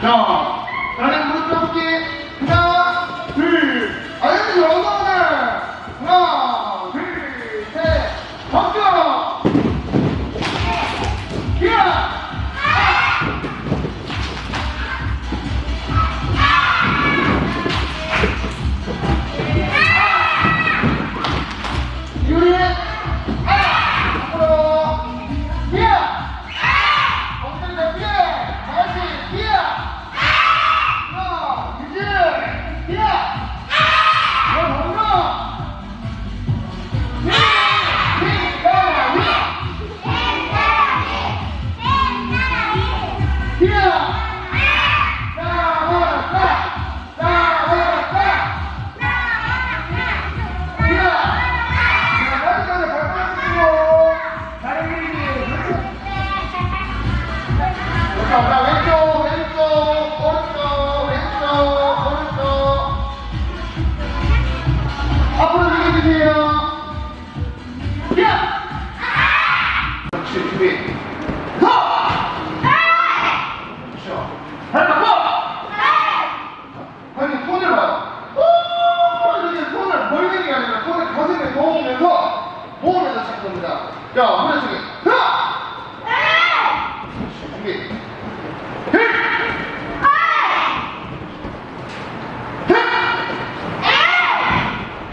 God. 좋습니다. 자, 하나 중에 하! 준비.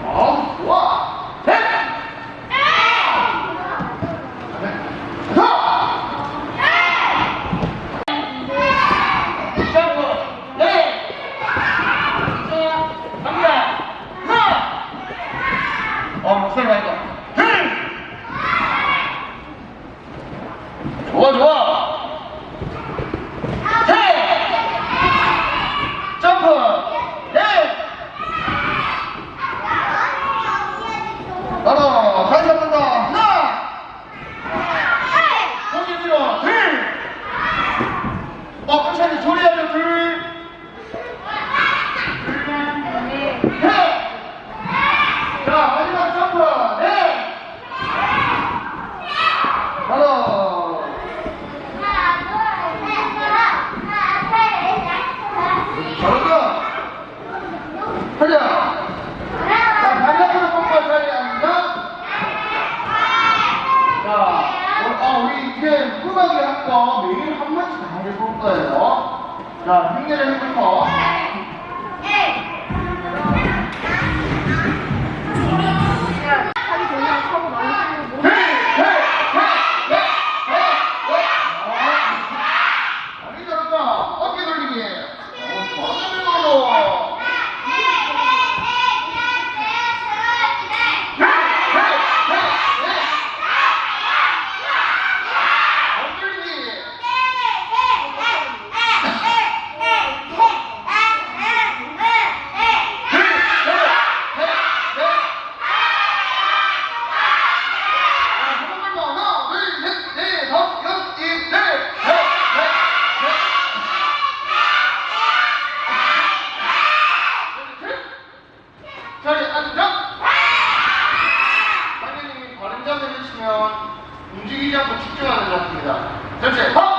어, 좋아. 힐. 아, 네. 네. 어, 목소리 말고. 자, 마지막 점프. 네. 하나. 잘한다. 하자. 자, 반대쪽으로 뻗고 자리에 앉아. 자, 어, 어, 우리 이제 꾸박이 한거 매일 한 번씩 다 해볼 거예요. 자, 힘내를 해볼 거. 않고 집중하는 자세입니다. 전체 업!